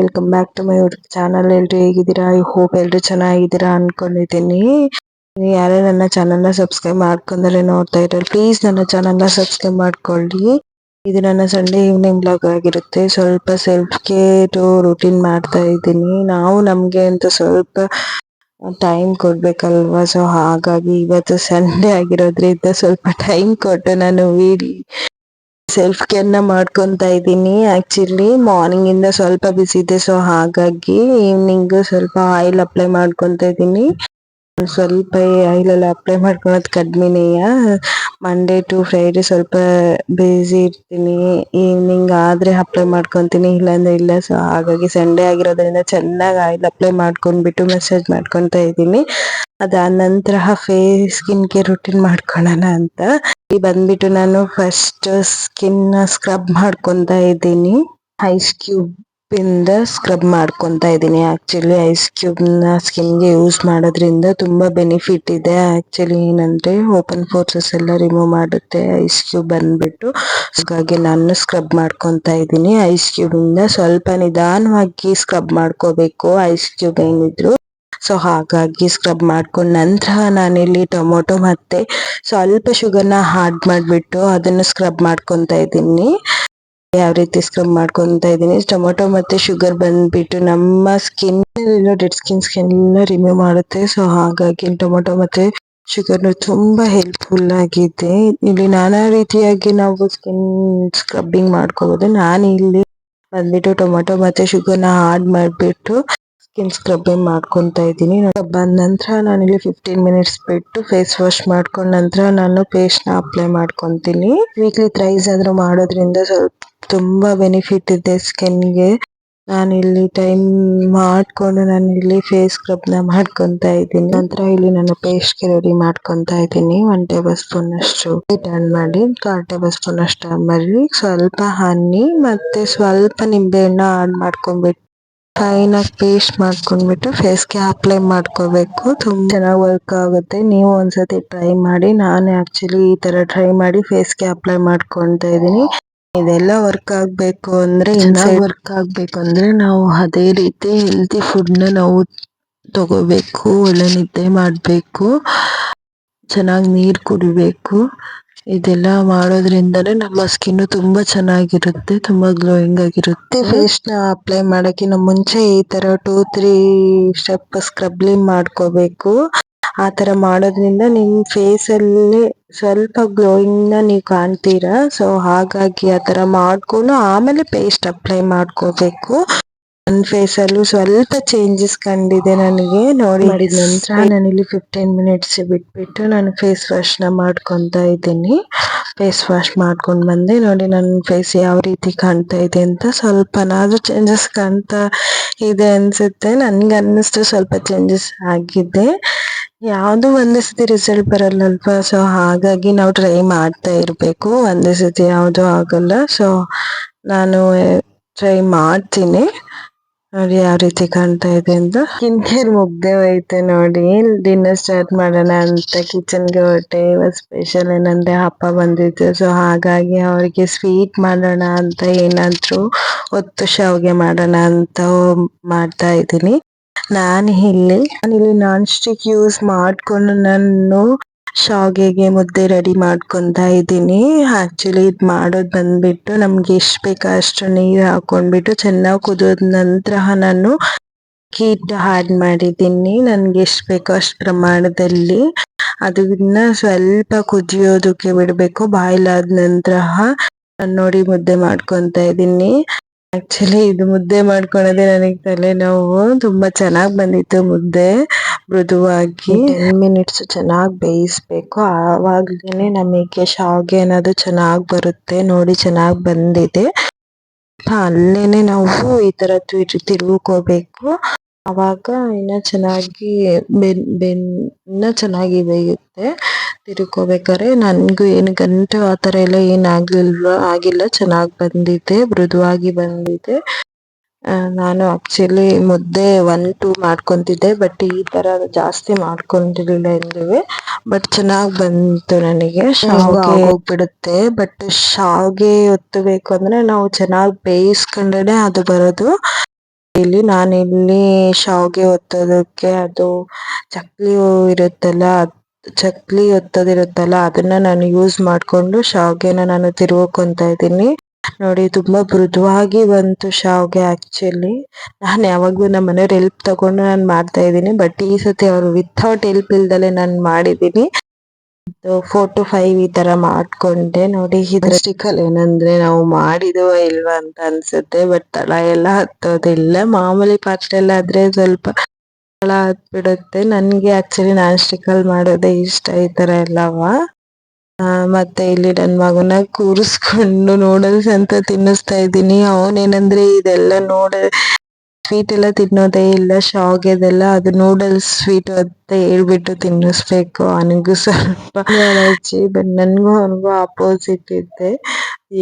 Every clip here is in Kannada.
Welcome back to my YouTube channel ಎಲ್ರು ಹೇಗಿದ್ದೀರಾ? ಐ ಹೋಪ್ ಎಲ್ರು ಚೆನ್ನಾಗಿದ್ದೀರಾ ಅನ್ಕೊಂಡಿದ್ದೀನಿ. ಯಾರೇ ನನ್ನ ಚಾನಲ್ನ ಸಬ್ಸ್ಕ್ರೈಬ್ ಮಾಡ್ಕೊಂಡ್ರೆ ನೋಡ್ತಾ ಇದ್ದಾರೆ ಪ್ಲೀಸ್ ನನ್ನ ಚಾನಲ್ನ ಸಬ್ಸ್ಕ್ರೈಬ್ ಮಾಡ್ಕೊಳ್ಳಿ. ಇದು ನನ್ನ ಸಂಡೇ ಈವ್ನಿಂಗ್ ಬ್ಲಾಗ್ ಆಗಿರುತ್ತೆ. ಸ್ವಲ್ಪ ಸೆಲ್ಫ್ ಕೇರ್ ರೂಟೀನ್ ಮಾಡ್ತಾ ಇದ್ದೀನಿ. ನಾವು ನಮಗೆ ಅಂತ ಸ್ವಲ್ಪ ಟೈಮ್ ಕೊಡ್ಬೇಕಲ್ವಾ? ಸೊ ಹಾಗಾಗಿ ಇವತ್ತು ಸಂಡೇ ಆಗಿರೋದ್ರಿಂದ ಸ್ವಲ್ಪ ಟೈಮ್ ಕೊಟ್ಟು ನಾನು ಸೆಲ್ಫ್ ಕೇರ್ನ ಮಾಡ್ಕೊಂತ ಇದ್ದೀನಿ. ಆಕ್ಚುಲಿ ಮಾರ್ನಿಂಗ್ ಇಂದ ಸ್ವಲ್ಪ ಬಿಸಿ ಇದೆ ಸೊ ಹಾಗಾಗಿ ಈವ್ನಿಂಗ್ ಸ್ವಲ್ಪ ಆಯಿಲ್ ಅಪ್ಲೈ ಮಾಡ್ಕೊಂತ ಇದ್ದೀನಿ. ಸ್ವಲ್ಪ ಆಯಿಲ್ ಎಲ್ಲ ಅಪ್ಲೈ ಮಾಡ್ಕೊಳೋದು ಕಡ್ಮಿನೆಯ ಮಂಡೇ ಟು ಫ್ರೈಡೆ ಸ್ವಲ್ಪ ಬಿಸಿ ಇರ್ತೀನಿ. ಈವ್ನಿಂಗ್ ಆದ್ರೆ ಅಪ್ಲೈ ಮಾಡ್ಕೊತೀನಿ, ಇಲ್ಲಾಂದ್ರೆ ಇಲ್ಲ. ಸೊ ಹಾಗಾಗಿ ಸಂಡೇ ಆಗಿರೋದ್ರಿಂದ ಚೆನ್ನಾಗಿ ಆಯಿಲ್ ಅಪ್ಲೈ ಮಾಡ್ಕೊಂಡ್ಬಿಟ್ಟು ಮೆಸೇಜ್ ಮಾಡ್ಕೊತಾ ಇದ್ದೀನಿ. ಅದಾದ ನಂತರ ಫೇಸ್ ಸ್ಕಿನ್ ಕೇರ್ ರುಟೀನ್ ಮಾಡ್ಕೊಳ್ಳೋಣ ಅಂತ. ಬಂದ್ಬಿಟ್ಟು ನಾನು ಫಸ್ಟ್ ಸ್ಕಿನ್ ಸ್ಕ್ರಬ್ ಮಾಡ್ಕೊಂತ ಇದ್ದೀನಿ. ಐಸ್ ಕ್ಯೂಬ್ ಇಂದ ಸ್ಕ್ರಬ್ ಮಾಡ್ಕೊಂತ ಇದ್ದೀನಿ. ಆಕ್ಚುಲಿ ಐಸ್ ಕ್ಯೂಬ್ನ ಸ್ಕಿನ್ಗೆ ಯೂಸ್ ಮಾಡೋದ್ರಿಂದ ತುಂಬಾ ಬೆನಿಫಿಟ್ ಇದೆ. ಆಕ್ಚುಲಿ ಏನಂದ್ರೆ ಓಪನ್ ಫೋರ್ಸಸ್ ಎಲ್ಲ ರಿಮೂವ್ ಮಾಡುತ್ತೆ ಐಸ್ ಕ್ಯೂಬ್ ಬಂದ್ಬಿಟ್ಟು. ಹಾಗಾಗಿ ನಾನು ಸ್ಕ್ರಬ್ ಮಾಡ್ಕೊಂತ ಇದ್ದೀನಿ. ಐಸ್ ಕ್ಯೂಬ್ ಇಂದ ಸ್ವಲ್ಪ ನಿಧಾನವಾಗಿ ಸ್ಕ್ರಬ್ ಮಾಡ್ಕೋಬೇಕು. ಐಸ್ ಕ್ಯೂಬ್ ಏನಿದ್ರು ಸೊ ಹಾಗಾಗಿ ಸ್ಕ್ರಬ್ ಮಾಡ್ಕೊಂಡ ನಂತರ ನಾನಿಲ್ಲಿ ಟೊಮೊಟೊ ಮತ್ತೆ ಸ್ವಲ್ಪ ಶುಗರ್ನ ಹಾಡ್ ಮಾಡಿಬಿಟ್ಟು ಅದನ್ನು ಸ್ಕ್ರಬ್ ಮಾಡ್ಕೊತಾ ಇದ್ದೀನಿ. ಯಾವ ರೀತಿ ಸ್ಕ್ರಬ್ ಮಾಡ್ಕೊತಾ ಇದ್ದೀನಿ? ಟೊಮೊಟೊ ಮತ್ತೆ ಶುಗರ್ ಬಂದ್ಬಿಟ್ಟು ನಮ್ಮ ಸ್ಕಿನ್ ಡೆಡ್ ಸ್ಕಿನ್ ಸ್ಕಿನ್ ಎಲ್ಲ ರಿಮೂವ್ ಮಾಡುತ್ತೆ. ಸೊ ಹಾಗಾಗಿ ಟೊಮೊಟೊ ಮತ್ತೆ ಶುಗರ್ ತುಂಬಾ ಹೆಲ್ಪ್ಫುಲ್ ಆಗಿದೆ. ಇಲ್ಲಿ ನಾನಾ ರೀತಿಯಾಗಿ ನಾವು ಸ್ಕಿನ್ ಸ್ಕ್ರಬ್ಬಿಂಗ್ ಮಾಡ್ಕೋಬಹುದು ನಾನು ಇಲ್ಲಿ ಬಂದ್ಬಿಟ್ಟು ಟೊಮೊಟೊ ಮತ್ತೆ ಶುಗರ್ನ ಆಡ್ ಮಾಡಿಬಿಟ್ಟು ಸ್ಕಿನ್ ಸ್ಕ್ರಬ್ಬಿಂಗ್ ಮಾಡ್ಕೊತಾ ಇದ್ದೀನಿ. ಬಂದ ನಂತರ ನಾನು ಇಲ್ಲಿ ಫಿಫ್ಟೀನ್ ಮಿನಿಟ್ಸ್ ಬಿಟ್ಟು ಫೇಸ್ ವಾಶ್ ಮಾಡ್ಕೊಂಡ ನಂತರ ನಾನು ಪೇಸ್ಟ್ನ ಅಪ್ಲೈ ಮಾಡ್ಕೊತೀನಿ. ವೀಕ್ಲಿ ಥ್ರೈಸ್ ಆದ್ರೂ ಮಾಡೋದ್ರಿಂದ ಸ್ವಲ್ಪ ತುಂಬಾ ಬೆನಿಫಿಟ್ ಇದೆ ಸ್ಕಿನ್ಗೆ ನಾನು ಇಲ್ಲಿ ಟೈಮ್ ಮಾಡ್ಕೊಂಡು ನಾನು ಇಲ್ಲಿ ಫೇಸ್ ಸ್ಕ್ರಬ್ನ ಮಾಡ್ಕೊಂತ ಇದ್ದೀನಿ. ನಂತರ ಇಲ್ಲಿ ನಾನು ಪೇಸ್ಟ್ಗೆ ರೆಡಿ ಮಾಡ್ಕೊಂತ ಇದ್ದೀನಿ. ಒನ್ ಟೇಬಲ್ ಸ್ಪೂನ್ ಅಷ್ಟು ಟರ್ನ್ ಮಾಡಿ, ಕಾಲ್ ಟೇಬಲ್ ಸ್ಪೂನ್ ಅಷ್ಟು ಟರ್ಮರಿಕ್ ಸ್ವಲ್ಪ ಹನಿ ಮತ್ತೆ ಸ್ವಲ್ಪ ನಿಂಬೆ ಹಣ್ಣು ಆಡ್ ಮಾಡ್ಕೊಂಡ್ಬಿಟ್ಟು ಫೈನ್ ಆಗಿ ಪೇಸ್ಟ್ ಮಾಡ್ಕೊಂಡ್ಬಿಟ್ಟು ಫೇಸ್ಗೆ ಅಪ್ಲೈ ಮಾಡ್ಕೋಬೇಕು. ತುಂಬ ಚೆನ್ನಾಗಿ ವರ್ಕ್ ಆಗುತ್ತೆ. ನೀವು ಒಂದ್ಸತಿ ಟ್ರೈ ಮಾಡಿ ನಾನು ಆಕ್ಚುಲಿ ಈ ತರ ಟ್ರೈ ಮಾಡಿ ಫೇಸ್ಗೆ ಅಪ್ಲೈ ಮಾಡ್ಕೊಂತ ಇದ್ದೀನಿ. ಇದೆಲ್ಲ ವರ್ಕ್ ಆಗಬೇಕು ಅಂದ್ರೆ ಚೆನ್ನಾಗಿ ವರ್ಕ್ ಆಗಬೇಕು ಅಂದ್ರೆ ನಾವು ಅದೇ ರೀತಿ ಹೆಲ್ತಿ ಫುಡ್ನ ನಾವು ತಗೋಬೇಕು ಒಳ್ಳೆ ನಿದ್ದೆ ಮಾಡಬೇಕು ಚೆನ್ನಾಗಿ ನೀರು ಕುಡಿಬೇಕು. ಇದೆಲ್ಲ ಮಾಡೋದ್ರಿಂದನೇ ನಮ್ಮ ಸ್ಕಿನ್ ತುಂಬಾ ಚೆನ್ನಾಗಿರುತ್ತೆ ತುಂಬಾ ಗ್ಲೋಯಿಂಗ್ ಆಗಿರುತ್ತೆ. ಫೇಸ್ನ ಅಪ್ಲೈ ಮಾಡಕ್ಕಿಂತ ಮುಂಚೆ ಈ ತರ ಟೂ ತ್ರೀ ಸ್ಟೆಪ್ ಸ್ಕ್ರಬ್ಲಿಂಗ್ ಮಾಡ್ಕೋಬೇಕು. ಆ ತರ ಮಾಡೋದ್ರಿಂದ ನಿಮ್ ಫೇಸ್ ಅಲ್ಲಿ ಸ್ವಲ್ಪ ಗ್ಲೋಯಿಂಗ್ನ ನೀವು ಕಾಣ್ತೀರಾ. ಸೊ ಹಾಗಾಗಿ ಆ ತರ ಮಾಡ್ಕೊಂಡು ಆಮೇಲೆ ಪೇಸ್ಟ್ ಅಪ್ಲೈ ಮಾಡ್ಕೋಬೇಕು. ನನ್ನ ಫೇಸ್ ಅಲ್ಲೂ ಸ್ವಲ್ಪ ಚೇಂಜಸ್ ಕಂಡಿದೆ ನನಗೆ. ನೋಡಿ ಮಾಡಿದ ನಂತರ ನಾನು ಇಲ್ಲಿ ಫಿಫ್ಟೀನ್ ಮಿನಿಟ್ಸ್ ಬಿಟ್ಬಿಟ್ಟು ನಾನು ಫೇಸ್ ವಾಶ್ನ ಮಾಡ್ಕೊಂತ ಇದ್ದೀನಿ. ಫೇಸ್ ವಾಶ್ ಮಾಡ್ಕೊಂಡು ಬಂದೆ. ನೋಡಿ ನನ್ನ ಫೇಸ್ ಯಾವ ರೀತಿ ಕಾಣ್ತಾ ಇದೆ ಅಂತ ಸ್ವಲ್ಪನಾದ್ರೂ ಚೇಂಜಸ್ ಕಾಣ್ತಾ ಇದೆ ಅನ್ಸುತ್ತೆ. ನನ್ಗೆ ಅನ್ನಿಸ್ತು ಸ್ವಲ್ಪ ಚೇಂಜಸ್ ಆಗಿದೆ. ಯಾವುದು ಒಂದೇ ಸತಿ ರಿಸಲ್ಟ್ ಬರಲ್ಲಲ್ವಾ? ಸೊ ಹಾಗಾಗಿ ನಾವು ಟ್ರೈ ಮಾಡ್ತಾ ಇರಬೇಕು. ಒಂದೇ ಸತಿ ಯಾವುದು ಆಗಲ್ಲ. ಸೊ ನಾನು ಟ್ರೈ ಮಾಡ್ತೀನಿ. ನೋಡಿ ಯಾವ ರೀತಿ ಕಾಣ್ತಾ ಇದೆ ಅಂತ. ಸ್ಕಿನ್ ಮುಗ್ದೇ ಹೋಯ್ತೆ ನೋಡಿ. ಡಿನ್ನರ್ ಸ್ಟಾರ್ಟ್ ಮಾಡೋಣ ಅಂತ ಕಿಚನ್ಗೆ ಹೊರಟೆ. ಇವತ್ತು ಸ್ಪೆಷಲ್ ಏನಂದ್ರೆ ಹಬ್ಬ ಬಂದಿತ್ತು. ಸೊ ಹಾಗಾಗಿ ಅವರಿಗೆ ಸ್ವೀಟ್ ಮಾಡೋಣ ಅಂತ ಏನಾದ್ರು ಒತ್ತು ಶಾವ್ಗೆ ಮಾಡೋಣ ಅಂತ ಮಾಡ್ತಾ ಇದ್ದೀನಿ. ನಾನು ಇಲ್ಲಿ ನಾನು ಇಲ್ಲಿ ನಾನ್ ಸ್ಟಿಕ್ ಯೂಸ್ ಮಾಡ್ಕೊಂಡು ನಾನು ಶಾವಿಗೆಗೆ ಮುದ್ದೆ ರೆಡಿ ಮಾಡ್ಕೊಂತ ಇದ್ದೀನಿ. ಆಕ್ಚುಲಿ ಇದು ಮಾಡೋದು ಬಂದ್ಬಿಟ್ಟು ನಮ್ಗೆ ಎಷ್ಟು ಬೇಕೋ ಅಷ್ಟು ನೀರು ಹಾಕೊಂಡ್ಬಿಟ್ಟು ಚೆನ್ನಾಗಿ ಕುದಿದ ನಂತರ ನಾನು ಕೀಟ್ ಆ್ಯಡ್ ಮಾಡಿದ್ದೀನಿ. ನನ್ಗೆ ಎಷ್ಟು ಬೇಕೋ ಅಷ್ಟು ಪ್ರಮಾಣದಲ್ಲಿ. ಅದನ್ನ ಸ್ವಲ್ಪ ಕುದಿಯೋದಕ್ಕೆ ಬಿಡಬೇಕು. ಬಾಯ್ಲ್ ಆದ ನಂತರ ನೋಡಿ ಮುದ್ದೆ ಮಾಡ್ಕೊಂತ ಇದ್ದೀನಿ. ಆಕ್ಚುಲಿ ಇದು ಮುದ್ದೆ ಮಾಡ್ಕೊಳೋದೇ ನನಗೆ ತಲೆನೋವು. ತುಂಬಾ ಚೆನ್ನಾಗಿ ಬಂದಿತ್ತು ಮುದ್ದೆ. ಮೃದುವಾಗಿ ಟೆನ್ ಮಿನಿಟ್ಸ್ ಚೆನ್ನಾಗಿ ಬೇಯಿಸ್ಬೇಕು. ಆವಾಗ್ಲೇನೆ ನಮಗೆ ಶಾವ್ಗೆ ಅನ್ನೋದು ಚೆನ್ನಾಗಿ ಬರುತ್ತೆ ನೋಡಿ ಚೆನ್ನಾಗಿ ಬಂದಿದೆ. ಅಲ್ಲೇನೆ ನಾವು ಈ ತರ ತಿರುಗ್ಕೋಬೇಕು. ಆವಾಗ ಇನ್ನ ಚೆನ್ನಾಗಿ ಬೆನ್ ಬೆನ್ನ ಇನ್ನ ಚೆನ್ನಾಗಿ ಬೇಯುತ್ತೆ. ತಿರ್ಕೋಬೇಕಾದ್ರೆ ನನಗೂ ಏನು ಗಂಟು ಆ ಥರ ಎಲ್ಲ ಏನಾಗಲಿಲ್ವ ಆಗಿಲ್ಲ. ಚೆನ್ನಾಗಿ ಬಂದಿದೆ ಮೃದುವಾಗಿ ಬಂದಿದೆ. ನಾನು ಆಕ್ಚುಲಿ ಮುದ್ದೆ ಒನ್ ಟೂ ಮಾಡ್ಕೊಂತಿದ್ದೆ ಬಟ್ ಈ ತರ ಜಾಸ್ತಿ ಮಾಡ್ಕೊಂಡಿರ್ಲಿಲ್ಲ ಎಂದಿವೆ ಬಟ್ ಚೆನ್ನಾಗಿ ಬಂತು ನನಗೆ. ಶಾವ್ಗೆ ಹೋಗ್ಬಿಡುತ್ತೆ ಬಟ್ ಶಾವ್ಗೆ ಒತ್ತಬೇಕು ಅಂದ್ರೆ ನಾವು ಚೆನ್ನಾಗಿ ಬೇಯಿಸ್ಕೊಂಡೇನೆ ಅದು ಬರೋದು. ಇಲ್ಲಿ ನಾನಿಲ್ಲಿ ಶಾವ್ಗೆ ಒತ್ತೋದಕ್ಕೆ ಅದು ಚಕ್ಲಿ ಇರುತ್ತಲ್ಲ ಚಕ್ಲಿ ಒತ್ತೋದಿರುತ್ತಲ್ಲ ಅದನ್ನ ನಾನು ಯೂಸ್ ಮಾಡ್ಕೊಂಡು ಶಾವ್ಗೆನ ನಾನು ತಿರ್ವಕೊಂತ ಇದ್ದೀನಿ. ನೋಡಿ, ತುಂಬಾ ಮೃದುವಾಗಿ ಬಂತು ಶಾವ್ಗೆ ಆಕ್ಚುಲಿ ನಾನು ಯಾವಾಗ್ಲೂ ನಮ್ಮ ಮನೆಯವ್ರ ಹೆಲ್ಪ್ ತಗೊಂಡು ನಾನು ಮಾಡ್ತಾ ಇದ್ದೀನಿ ಬಟ್ ಈ ಸತಿ ಅವರು ವಿಥೌಟ್ ಹೆಲ್ಪ್ ಇಲ್ದಲೆ ನಾನು ಮಾಡಿದ್ದೀನಿ. ಫೋರ್ ಟು ಫೈವ್ ಈ ತರ ಮಾಡ್ಕೊಂಡೆ. ನೋಡಿ ಇದ್ರ ಸ್ಟಿಕಲ್ ಏನಂದ್ರೆ ನಾವು ಮಾಡಿದೋ ಇಲ್ವಾ ಅಂತ ಅನ್ಸುತ್ತೆ ಬಟ್ ತಳ ಎಲ್ಲ ಹತ್ತೋದಿಲ್ಲ. ಮಾಮೂಲಿ ಪಾತ್ರೆ ಎಲ್ಲ ಆದ್ರೆ ಸ್ವಲ್ಪ ತಳ ಹತ್ಬಿಡುತ್ತೆ. ನನ್ಗೆ ಆಕ್ಚುಲಿ ನಾನ್ ಸ್ಟಿಕಲ್ ಮಾಡೋದೇ ಇಷ್ಟ ಈ ತರ ಎಲ್ಲವ. ಮತ್ತೆ ಇಲ್ಲಿ ನನ್ ಮಗನ ಕೂರಿಸ್ಕೊಂಡು ನೂಡಲ್ಸ್ ಅಂತ ತಿನ್ನಿಸ್ತಾ ಇದ್ದೀನಿ. ಅವನೇನಂದ್ರೆ ಇದೆಲ್ಲ ನೋಡ ಸ್ವೀಟ್ ಎಲ್ಲ ತಿನ್ನೋದೇ ಇಲ್ಲ ಶಾವ್ಗೆದೆಲ್ಲ ಅದು ನೂಡಲ್ಸ್ ಸ್ವೀಟ್ ಅಂತ ಹೇಳ್ಬಿಟ್ಟು ತಿನ್ನಿಸ್ಬೇಕು. ಅವನಿಗೂ ಸ್ವಲ್ಪ ಅಲರ್ಜಿ ಬಟ್ ನನ್ಗೂ ಅವನಿಗೂ ಅಪೋಸಿಟ್ ಇದ್ದೆ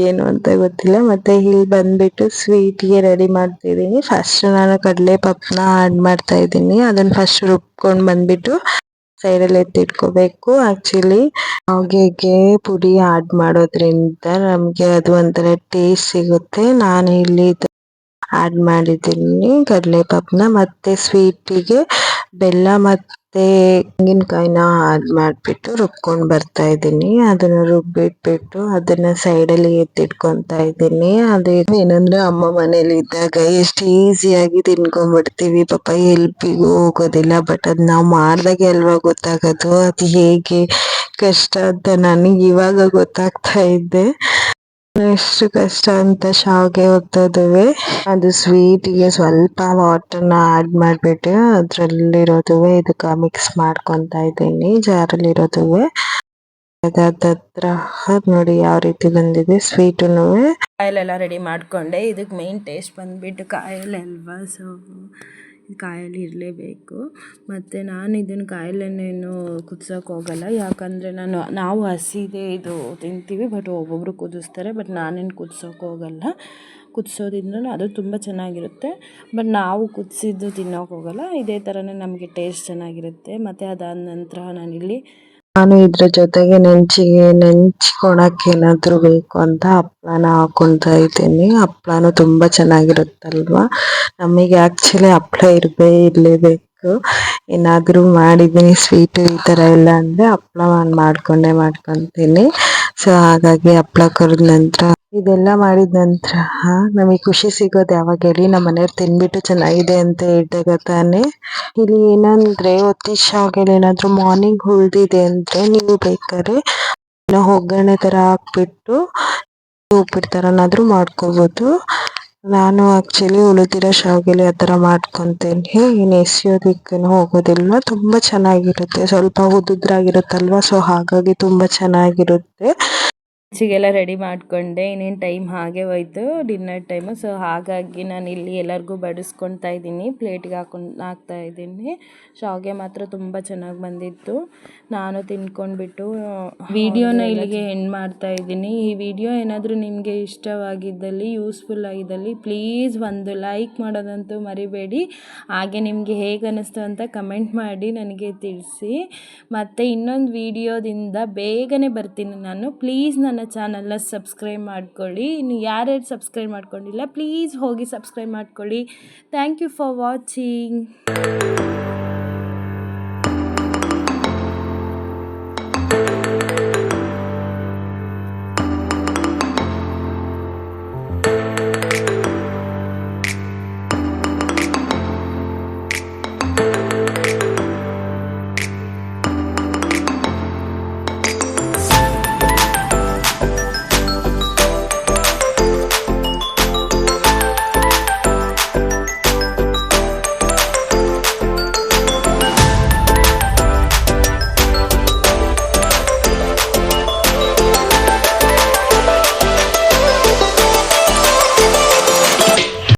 ಏನು ಅಂತ ಗೊತ್ತಿಲ್ಲ. ಮತ್ತೆ ಇಲ್ಲಿ ಬಂದ್ಬಿಟ್ಟು ಸ್ವೀಟ್ಗೆ ರೆಡಿ ಮಾಡ್ತಿದ್ದೀನಿ. ಫಸ್ಟ್ ನಾನು ಕಡಲೆ ಪಪ್ಪನ ಆಡ್ ಮಾಡ್ತಾ ಇದ್ದೀನಿ. ಅದನ್ನ ಫಸ್ಟ್ ರುಬ್ಕೊಂಡು ಬಂದ್ಬಿಟ್ಟು ಸೈಡಲ್ಲಿ ಎತ್ತಿಟ್ಕೋಬೇಕು ಆಕ್ಚುಲಿ ಹೊಗೆಗೆ ಪುಡಿ ಆಡ್ ಮಾಡೋದ್ರಿಂದ ನಮ್ಗೆ ಅದು ಒಂಥರ ಟೇಸ್ಟ್ ಸಿಗುತ್ತೆ. ನಾನು ಇಲ್ಲಿ ಆಡ್ ಮಾಡಿದ್ದೀನಿ ಕಡಲೆ ಪಪ್ಪನ ಮತ್ತೆ ಸ್ವೀಟಿಗೆ ಬೆಲ್ಲ ಮತ್ತೆ ತೆಂಗಿನಕಾಯಿನ ಆಡ್ ಮಾಡ್ಬಿಟ್ಟು ರುಬ್ಕೊಂಡ್ ಬರ್ತಾ ಇದ್ದೀನಿ. ಅದನ್ನ ರುಬ್ಬಿಟ್ಬಿಟ್ಟು ಅದನ್ನ ಸೈಡ್ ಅಲ್ಲಿ ಎತ್ತಿಟ್ಕೊಂತ ಇದ್ದೀನಿ. ಅದು ಏನಂದ್ರೆ ಅಮ್ಮ ಮನೇಲಿ ಇದ್ದಾಗ ಎಷ್ಟು ಈಸಿಯಾಗಿ ತಿನ್ಕೊಂಡ್ಬಿಡ್ತೀವಿ. ಪಾಪ ಎಲ್ಪಿಗೂ ಹೋಗೋದಿಲ್ಲ. ಬಟ್ ಅದ್ ನಾವು ಮಾರ್ದಾಗೆ ಅಲ್ವಾ ಗೊತ್ತಾಗೋದು. ಅದು ಹೇಗೆ ಕಷ್ಟ ಅಂತ ನನಗೆ ಇವಾಗ ಗೊತ್ತಾಗ್ತಾ ಇದ್ದೆ ಎಷ್ಟು ಕಷ್ಟ ಅಂತ ಶಾವಿಗೆ ಒತ್ತೋದುವೆ ಅದು ಸ್ವೀಟಿಗೆ ಸ್ವಲ್ಪ ವಾಟರ್ನ ಆಡ್ ಮಾಡ್ಬಿಟ್ಟು ಅದರಲ್ಲಿರೋದುವೆ. ಇದಕ್ಕೆ ಮಿಕ್ಸ್ ಮಾಡ್ಕೊಂತ ಇದ್ದೀನಿ. ಜಾರಲ್ಲಿರೋದುವೆ. ಅದಾದ ನೋಡಿ ಯಾವ ರೀತಿ ಬಂದಿದೆ ಸ್ವೀಟುನು ಕಾಯಲೆಲ್ಲ ರೆಡಿ ಮಾಡಿಕೊಂಡೆ. ಇದಕ್ಕೆ ಮೇನ್ ಟೇಸ್ಟ್ ಬಂದ್ಬಿಟ್ಟು ಕಾಯಿಲೆ ಅಲ್ವಾ ಸೊ ಕಾಯಲ್ಲಿ ಇರಲೇಬೇಕು. ಮತ್ತು ನಾನು ಇದನ್ನು ಕಾಯಲ್ಲೇನೇನು ಕುದ್ಸೋಕೆ ಹೋಗಲ್ಲ. ಯಾಕಂದರೆ ನಾನು, ನಾವು ಹಸಿದೇ ಇದು ತಿಂತೀವಿ ಬಟ್ ಒಬ್ಬೊಬ್ಬರು ಕುದಿಸ್ತಾರೆ ಬಟ್ ನಾನೇನು ಕುದ್ಸೋಕೆ ಹೋಗಲ್ಲ. ಕುದಿಸೋದ್ರಿಂದ ಅದು ತುಂಬ ಚೆನ್ನಾಗಿರುತ್ತೆ. ಬಟ್ ನಾವು ಕುದಿಸಿದ್ದು ತಿನ್ನೋಕೆ ಹೋಗಲ್ಲ. ಇದೇ ಥರನೇ ನಮಗೆ ಟೇಸ್ಟ್ ಚೆನ್ನಾಗಿರುತ್ತೆ. ಮತ್ತು ಅದಾದ ನಂತರ ನಾನಿಲ್ಲಿ ನಾನು ಇದ್ರ ಜೊತೆಗೆ ನೆಂಚಿಗೆ, ನೆಂಚ್ಕೊಳಕ್ ಏನಾದ್ರು ಬೇಕು ಅಂತ ಹಪ್ಪಳನ ಹಾಕೊಂತ ಇದ್ದೀನಿ. ಹಪ್ಪಳನು ತುಂಬಾ ಚೆನ್ನಾಗಿರುತ್ತಲ್ವಾ? ನಮಗೆ ಆಕ್ಚುಲಿ ಹಪ್ಪಳ ಇರಬೇ ಇರ್ಲೇಬೇಕು. ಏನಾದ್ರೂ ಮಾಡಿದ್ದೀನಿ ಸ್ವೀಟ್ ಈ ಥರ ಎಲ್ಲ ಅಂದರೆ ಹಪ್ಪಳ ನಾನು ಮಾಡ್ಕೊಂಡೇ ಮಾಡ್ಕೊಂತೀನಿ. ಸೊ ಹಾಗಾಗಿ ಹಪ್ಪಳ ಕರೆದ ನಂತರ, ಇದೆಲ್ಲ ಮಾಡಿದ ನಂತರ ನಮಗೆ ಖುಷಿ ಸಿಗೋದು ಯಾವಾಗ ಹೇಳಿ ನಮ್ಮ ಮನೆಯವ್ರು ತಿನ್ಬಿಟ್ಟು ಚೆನ್ನಾಗಿದೆ ಅಂತ ಹೇಳಿದಾಗ ತಾನೇ. ಇಲ್ಲಿ ಏನಂದ್ರೆ ಒತ್ತಿ ಶಾವ್ಗೆಲಿ ಏನಾದ್ರು ಮಾರ್ನಿಂಗ್ ಉಳಿದಿದೆ ಅಂದ್ರೆ ನೀವು ಬೇಕಾದ್ರೆ ಒಗ್ಗರಣೆ ತರ ಹಾಕ್ಬಿಟ್ಟು, ಉಪ್ಪಿಟ್ಟು ತರನಾದ್ರೂ ಮಾಡ್ಕೋಬಹುದು ನಾನು ಆಕ್ಚುಲಿ ಉಳಿದಿರೋ ಶಾವಿಗೆಲಿ ಆ ಥರ ಮಾಡ್ಕೊತೀನಿ. ಏನು ಎಸಿಯೋದಕ್ಕೇನು ಹೋಗೋದಿಲ್ಲ. ತುಂಬ ಚೆನ್ನಾಗಿರುತ್ತೆ. ಸ್ವಲ್ಪ ಉದುದ್ರಾಗಿರುತ್ತಲ್ವಾ? ಸೊ ಹಾಗಾಗಿ ತುಂಬ ಚೆನ್ನಾಗಿರುತ್ತೆ. ಲಂಚಿಗೆಲ್ಲ ರೆಡಿ ಮಾಡಿಕೊಂಡೆ ಇನ್ನೇನು ಟೈಮ್ ಹಾಗೆ ಹೋಯ್ತು ಡಿನ್ನರ್ ಟೈಮು ಸೊ ಹಾಗಾಗಿ ನಾನು ಇಲ್ಲಿ ಎಲ್ಲರಿಗೂ ಬಡಿಸ್ಕೊತಾ ಇದ್ದೀನಿ ಪ್ಲೇಟ್ಗೆ ಹಾಕೊಂಡು ಹಾಕ್ತಾ ಇದ್ದೀನಿ. ಶಾವಿಗೆ ಮಾತ್ರ ತುಂಬ ಚೆನ್ನಾಗಿ ಬಂದಿತ್ತು. ನಾನು ತಿನ್ಕೊಂಡ್ಬಿಟ್ಟು ವಿಡಿಯೋನ ಇಲ್ಲಿಗೆ ಎಂಡ್ ಮಾಡ್ತಾ ಇದ್ದೀನಿ. ಈ ವಿಡಿಯೋ ಏನಾದರೂ ನಿಮಗೆ ಇಷ್ಟವಾಗಿದ್ದಲ್ಲಿ ಯೂಸ್ಫುಲ್ ಆಗಿದ್ದಲ್ಲಿ ಪ್ಲೀಸ್ ಒಂದು ಲೈಕ್ ಮಾಡೋದಂತೂ ಮರಿಬೇಡಿ. ಹಾಗೆ ನಿಮಗೆ ಹೇಗೆ ಅನ್ನಿಸ್ತು ಅಂತ ಕಮೆಂಟ್ ಮಾಡಿ ನನಗೆ ತಿಳಿಸಿ. ಮತ್ತು ಇನ್ನೊಂದು ವಿಡಿಯೋದಿಂದ ಬೇಗನೆ ಬರ್ತೀನಿ ನಾನು. ಪ್ಲೀಸ್ ನನ್ನ ಚಾನಲ್ನ ಸಬ್ಸ್ಕ್ರೈಬ್ ಮಾಡ್ಕೊಳ್ಳಿ. ಇನ್ನು ಯಾರ್ಯಾರು ಸಬ್ಸ್ಕ್ರೈಬ್ ಮಾಡ್ಕೊಂಡಿಲ್ಲ, ಪ್ಲೀಸ್ ಹೋಗಿ ಸಬ್ಸ್ಕ್ರೈಬ್ ಮಾಡ್ಕೊಳ್ಳಿ. Thank you for watching.